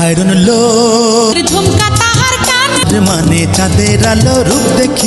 খায়রন লো ঝুমকা তাহার কান। মানে চাঁদের আলো রূপ দেখি।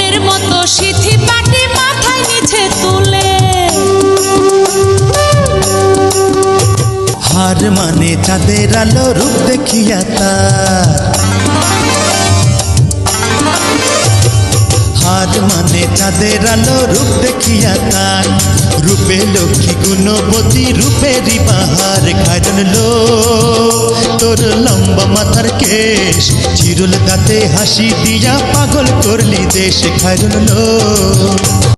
মনের মতো সিথি পাটি মাথায় নিচে তুলে। হার মানে চাঁদের আলো রূপ দেখিয়া তার। হার মানে চাঁদের আলো রূপ দেখিয়া তার। রূপে লক্ষ্মী গুণবতী, রূপেরই বাহার খাজন লো তোর লম্বা মাথার কেশ, চিরুল কাতে হাসি দিয়া পাগল করলি দেশ খাজন লো